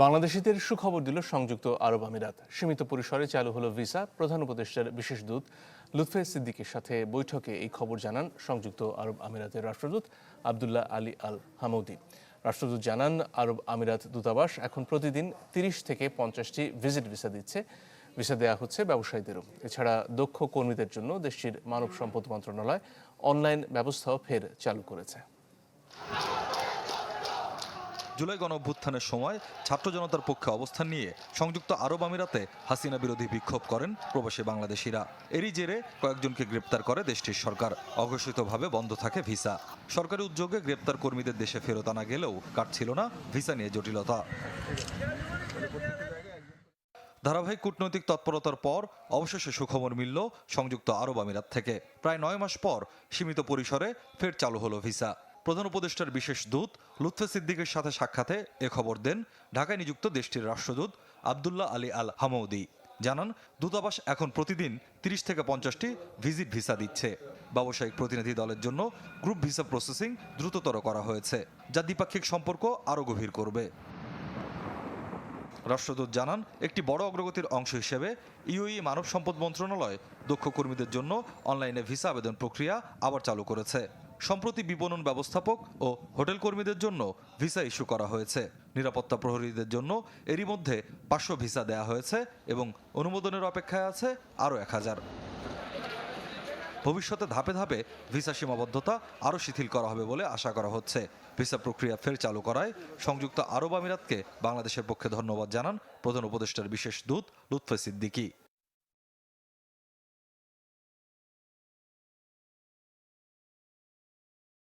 বাংলাদেশিদের সুখবর দিল সংযুক্ত আরব আমিরাত। সীমিত পরিসরে চালু হলো ভিসা, প্রধান উপদেষ্টার বিশেষ দূত লুৎফে সিদ্দিকের সাথে বৈঠকে এই খবর জানান সংযুক্ত আরব আমিরাতের রাষ্ট্রদূত আবদুল্লাহ আলী আল হামৌদি। রাষ্ট্রদূত জানান, আরব আমিরাত দূতাবাস এখন প্রতিদিন তিরিশ থেকে পঞ্চাশটি ভিজিট ভিসা দিচ্ছে। ভিসা দেওয়া হচ্ছে ব্যবসায়ীদেরও। এছাড়া দক্ষ কর্মীদের জন্য দেশটির মানব সম্পদ মন্ত্রণালয় অনলাইন ব্যবস্থাও ফের চালু করেছে। জুলাই গণ অভ্যুত্থানের সময় ছাত্র জনতার পক্ষে অবস্থান নিয়ে সংযুক্ত আরব আমিরাতে হাসিনা বিরোধী বিক্ষোভ করেন প্রবাসী বাংলাদেশিরা। এরই জেরে কয়েকজনকে গ্রেপ্তার করে দেশটির সরকার। অঘোষিতভাবে বন্ধ থাকে ভিসা। সরকারি উদ্যোগে গ্রেপ্তার কর্মীদের দেশে ফেরত আনা গেলেও কাটছিল না ভিসা নিয়ে জটিলতা। ধারাবাহিক কূটনৈতিক তৎপরতার পর অবশেষে সুখবর মিলল সংযুক্ত আরব আমিরাত থেকে। প্রায় নয় মাস পর সীমিত পরিসরে ফের চালু হলো ভিসা। প্রধান উপদেষ্টার বিশেষ দূত লুৎফে সিদ্দিকের সাথে সাক্ষাতে এ খবর দেন ঢাকায় নিযুক্ত দেশটির রাষ্ট্রদূত আবদুল্লাহ আলী আল হামৌদি। জানান, দূতাবাস এখন প্রতিদিন তিরিশ থেকে পঞ্চাশটি ভিজিট ভিসা দিচ্ছে। ব্যবসায়িক প্রতিনিধি দলের জন্য গ্রুপ ভিসা প্রসেসিং দ্রুততর করা হয়েছে, যা দ্বিপাক্ষিক সম্পর্ক আরও গভীর করবে। রাষ্ট্রদূত জানান, একটি বড় অগ্রগতির অংশ হিসেবে ইউই মানব সম্পদ মন্ত্রণালয় দক্ষ কর্মীদের জন্য অনলাইনে ভিসা আবেদন প্রক্রিয়া আবার চালু করেছে। সম্প্রতি বিপণন ব্যবস্থাপক ও হোটেল কর্মীদের জন্য ভিসা ইস্যু করা হয়েছে। নিরাপত্তা প্রহরীদের জন্য এরই মধ্যে পাঁচশো ভিসা দেয়া হয়েছে এবং অনুমোদনের অপেক্ষায় আছে আরও এক হাজার। ভবিষ্যতে ধাপে ধাপে ভিসা সীমাবদ্ধতা আরও শিথিল করা হবে বলে আশা করা হচ্ছে। ভিসা প্রক্রিয়া ফের চালু করায় সংযুক্ত আরব আমিরাতকে বাংলাদেশের পক্ষে ধন্যবাদ জানান প্রধান উপদেষ্টার বিশেষ দূত লুৎফে সিদ্দিকী।